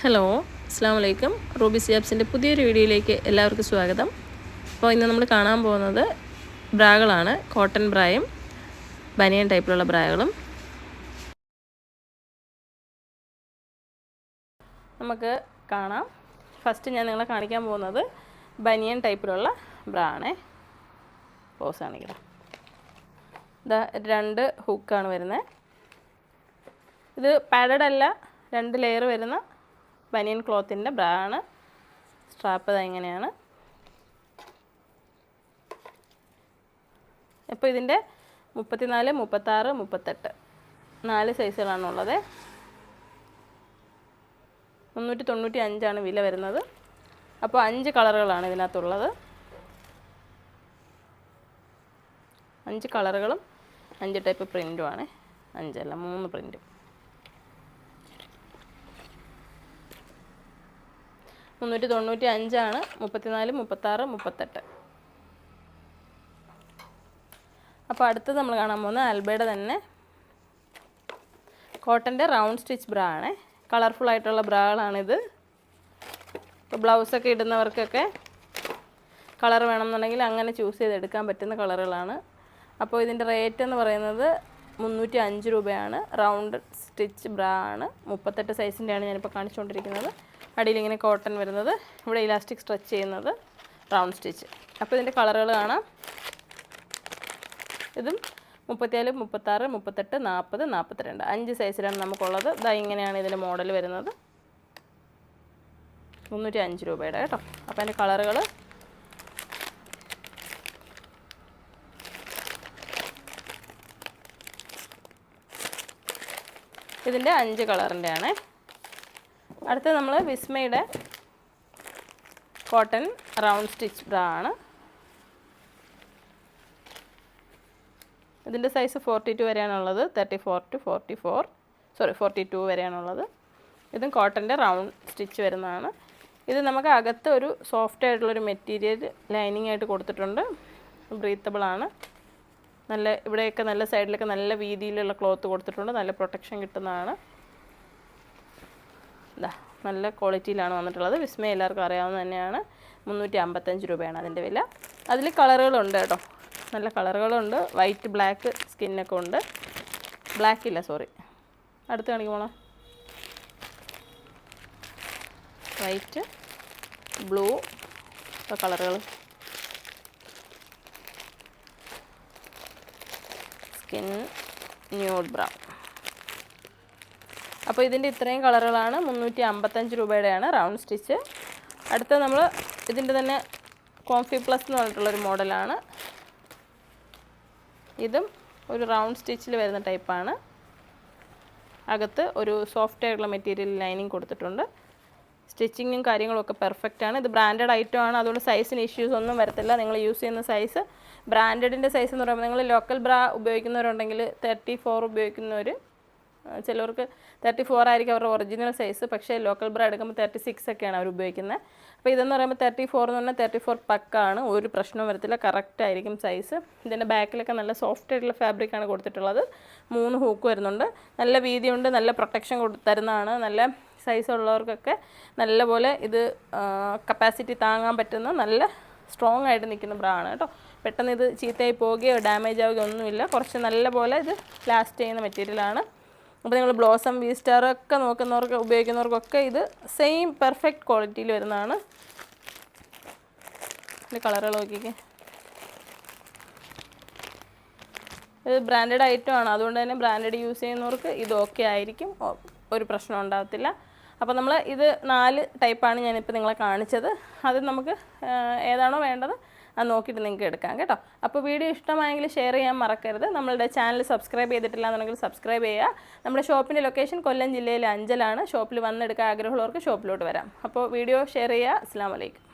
Hello അസ്സാം വലൈക്കും Ruby സിയാബ്സിന്റെ പുതിയൊരു വീഡിയോയിലേക്ക് എല്ലാവർക്കും സ്വാഗതം. അപ്പോൾ ഇന്ന് നമ്മൾ കാണാൻ പോകുന്നത് ബ്രാകളാണ് കോട്ടൺ ബ്രായും ബനിയൻ ടൈപ്പിലുള്ള ബ്രാകളും നമുക്ക് കാണാം. ഫസ്റ്റ് ഞാൻ നിങ്ങളെ കാണിക്കാൻ പോകുന്നത് ബനിയൻ ടൈപ്പിലുള്ള ബ്രാ ആണേ പോസ് കാണിക്കണം ഇതാ രണ്ട് ഹുക്കാണ് വരുന്നത്. ഇത് പാഡഡ് അല്ല രണ്ട് ലെയർ വരുന്ന ബനിയൻ ക്ലോത്തിന്റെ ബ്രാ ആണ് സ്ട്രാപ്പ് ഇങ്ങനെയാണ്. ഇപ്പോൾ ഇതിന്റെ മുപ്പത്തിനാല് മുപ്പത്താറ് മുപ്പത്തെട്ട്. നാല് സൈസുകളാണുള്ളത് മുന്നൂറ്റി തൊണ്ണൂറ്റി അഞ്ചാണ് വില വരുന്നത്. അപ്പോൾ അഞ്ച് കളറുകളാണ് ഇതിനകത്തുള്ളത്. അഞ്ച് കളറുകളും അഞ്ച് ടൈപ്പ് പ്രിന്റുമാണ് അഞ്ചല്ല മൂന്ന് പ്രിന്റും മുന്നൂറ്റി തൊണ്ണൂറ്റി അഞ്ചാണ് മുപ്പത്തിനാല് മുപ്പത്താറ് മുപ്പത്തെട്ട്. അപ്പോൾ അടുത്തത് നമ്മൾ കാണാൻ പോകുന്നത് അൽബയുടെ തന്നെ കോട്ടന്റെ റൗണ്ട് സ്റ്റിച്ച് ബ്രാ ആണ്. കളർഫുൾ ആയിട്ടുള്ള ബ്രാകളാണിത്. ഇപ്പോൾ ബ്ലൗസൊക്കെ ഇടുന്നവർക്കൊക്കെ കളർ വേണമെന്നുണ്ടെങ്കിൽ അങ്ങനെ ചൂസ് ചെയ്തെടുക്കാൻ പറ്റുന്ന കളറുകളാണ്. അപ്പോൾ ഇതിന്റെ റേറ്റ് എന്ന് പറയുന്നത് മുന്നൂറ്റി അഞ്ച് രൂപയാണ്. റൗണ്ട് സ്റ്റിച്ച് ബ്രാ ആണ്. മുപ്പത്തെട്ട് സൈസിന്റെയാണ് ഞാനിപ്പോൾ കാണിച്ചുകൊണ്ടിരിക്കുന്നത്. അടിയിൽ ഇങ്ങനെ കോട്ടൺ വരുന്നത്. ഇവിടെ ഇലാസ്റ്റിക് സ്ട്രെച്ച് ചെയ്യുന്നത് റൗണ്ട് സ്റ്റിച്ച് അപ്പോൾ ഇതിന്റെ കളറുകൾ കാണാം. ഇതും മുപ്പത്തിയാൽ മുപ്പത്താറ് മുപ്പത്തെട്ട് നാൽപ്പത് നാൽപ്പത്തിരണ്ട് അഞ്ച് സൈസിലാണ് നമുക്കുള്ളത്. ഇതാ ഇങ്ങനെയാണ് ഇതിന്റെ മോഡൽ വരുന്നത്. മുന്നൂറ്റി അഞ്ച് രൂപയുടെ കേട്ടോ. അപ്പോൾ അതിന്റെ കളറുകൾ ഇതിന്റെ അഞ്ച് കളറിന്റെ ആണ് അടുത്ത നമ്മൾ വിസ്മയുടെ കോട്ടൺ റൗണ്ട് സ്റ്റിച്ച് ബ്രാ ആണ്. ഇതിന്റെ size forty two വരെയാണുള്ളത്. Thirty four to forty four. Sorry forty two വരെയാണുള്ളത്. ഇതും കോട്ടന്റെ റൗണ്ട് സ്റ്റിച്ച് വരുന്നതാണ്. ഇത് നമുക്ക് അകത്ത് ഒരു സോഫ്റ്റ് ആയിട്ടുള്ളൊരു മെറ്റീരിയൽ ലൈനിങ് ആയിട്ട് കൊടുത്തിട്ടുണ്ട്. ബ്രീത്തബിൾ ആണ്. നല്ല ഇവിടെയൊക്കെ നല്ല സൈഡിലൊക്കെ നല്ല വീതിയിലുള്ള ക്ലോത്ത് കൊടുത്തിട്ടുണ്ട്. നല്ല പ്രൊട്ടക്ഷൻ കിട്ടുന്നതാണ്. ഇതാ നല്ല ക്വാളിറ്റിയിലാണ് വന്നിട്ടുള്ളത്. വിസ്മയ എല്ലാവർക്കും അറിയാവുന്ന തന്നെയാണ്. മുന്നൂറ്റി അമ്പത്തഞ്ച് രൂപയാണ് അതിന്റെ വില. അതിൽ കളറുകളുണ്ട് കേട്ടോ. നല്ല കളറുകളുണ്ട്. വൈറ്റ് ബ്ലാക്ക് സ്കിന്നൊക്കെ ഉണ്ട്. ബ്ലാക്ക് ഇല്ല സോറി അടുത്ത് കാണിക്കുമോളാം വൈറ്റ് ബ്ലൂ കളറുകൾ. സ്കിൻ ന്യൂഡ് ബ്രൗൺ അപ്പോൾ ഇതിന്റെ ഇത്രയും കളറുകളാണ് മുന്നൂറ്റി അമ്പത്തഞ്ച് രൂപയുടെയാണ് റൗണ്ട് സ്റ്റിച്ച്. അടുത്ത നമ്മൾ ഇതിന്റെ തന്നെ കോംഫി പ്ലസ് എന്ന് പറഞ്ഞിട്ടുള്ളൊരു മോഡലാണ്. ഇതും ഒരു റൗണ്ട് സ്റ്റിച്ചിൽ വരുന്ന ടൈപ്പാണ്. അകത്ത് ഒരു സോഫ്റ്റ് ആയിട്ടുള്ള മെറ്റീരിയൽ ലൈനിങ് കൊടുത്തിട്ടുണ്ട്. സ്റ്റിച്ചിങ്ങും കാര്യങ്ങളൊക്കെ പെർഫെക്റ്റ് ആണ്. ഇത് ബ്രാൻഡഡ് ഐറ്റം ആണ്. അതുകൊണ്ട് സൈസിന് ഇഷ്യൂസ് ഒന്നും വരത്തില്ല. നിങ്ങൾ യൂസ് ചെയ്യുന്ന സൈസ് ബ്രാൻഡഡിന്റെ സൈസ് എന്ന് പറയുമ്പോൾ നിങ്ങൾ ലോക്കൽ ബ്രാ ഉപയോഗിക്കുന്നവരുണ്ടെങ്കിൽ തേർട്ടി ഫോർ ഉപയോഗിക്കുന്നവർ ചിലവർക്ക് തേർട്ടി ഫോർ ആയിരിക്കും അവരുടെ ഒറിജിനൽ സൈസ് പക്ഷേ ലോക്കൽ ബ്രാ എടുക്കുമ്പോൾ തേർട്ടി സിക്സ് ഒക്കെയാണ് അവർ ഉപയോഗിക്കുന്നത്. അപ്പോൾ ഇതെന്ന് പറയുമ്പോൾ തേർട്ടി ഫോർ എന്ന് പറഞ്ഞാൽ തേർട്ടി ഫോർ പക്കാണ് ഒരു പ്രശ്നവും വരത്തില്ല കറക്റ്റ് ആയിരിക്കും സൈസ് ഇതിന്റെ ബാക്കിലൊക്കെ നല്ല സോഫ്റ്റ് ആയിട്ടുള്ള ഫാബ്രിക്കാണ് കൊടുത്തിട്ടുള്ളത്. മൂന്ന് ഹൂക്ക് വരുന്നുണ്ട്. നല്ല വീതിയുണ്ട് നല്ല പ്രൊട്ടക്ഷൻ തരുന്നതാണ്. നല്ല സൈസ് ഉള്ളവർക്കൊക്കെ നല്ലപോലെ ഇത് കപ്പാസിറ്റി താങ്ങാൻ പറ്റുന്ന നല്ല സ്ട്രോങ് ആയിട്ട് നിൽക്കുന്ന ബ്രാ ആണ് കേട്ടോ. പെട്ടെന്ന് ഇത് ചീത്തയായി പോവുകയോ ഡാമേജ് ആവുകയോ ഒന്നുമില്ല. കുറച്ച് നല്ല പോലെ ഇത് ലാസ്റ്റ് ചെയ്യുന്ന മെറ്റീരിയലാണ് അപ്പോൾ നിങ്ങൾ ബ്ലോസം വി സ്റ്റാറൊക്കെ നോക്കുന്നവർക്ക് ഉപയോഗിക്കുന്നവർക്കൊക്കെ ഇത് സെയിം പെർഫെക്റ്റ് ക്വാളിറ്റിയിൽ വരുന്നതാണ്. ഇതിന്റെ കളറുകൾ നോക്കിക്കേ. ഇത് ബ്രാൻഡഡ് ഐറ്റം ആണ്. അതുകൊണ്ട് തന്നെ ബ്രാൻഡഡ് യൂസ് ചെയ്യുന്നവർക്ക് ഇത് ഓക്കെ ആയിരിക്കും. ഒരു പ്രശ്നം ഉണ്ടാകത്തില്ല അപ്പോൾ നമ്മൾ ഇത് നാല് ടൈപ്പാണ് ഞാനിപ്പോൾ നിങ്ങളെ കാണിച്ചത്. അത് നമുക്ക് ഏതാണോ വേണ്ടത്? അത് നോക്കിയിട്ട് നിങ്ങൾക്ക് എടുക്കാം കേട്ടോ. അപ്പോൾ വീഡിയോ ഇഷ്ടമായെങ്കിൽ ഷെയർ ചെയ്യാൻ മറക്കരുത്. നമ്മളുടെ ചാനൽ സബ്സ്ക്രൈബ് ചെയ്തിട്ടില്ല എന്നുണ്ടെങ്കിൽ സബ്സ്ക്രൈബ് ചെയ്യുക. നമ്മുടെ ഷോപ്പിന്റെ ലൊക്കേഷൻ കൊല്ലം ജില്ലയിലെ അഞ്ചലാണ്. ഷോപ്പിൽ വന്നെടുക്കാൻ ആഗ്രഹമുള്ളവർക്ക് ഷോപ്പിലോട്ട് വരാം. അപ്പോൾ വീഡിയോ ഷെയർ ചെയ്യുക. അസ്സാം വലൈക്കും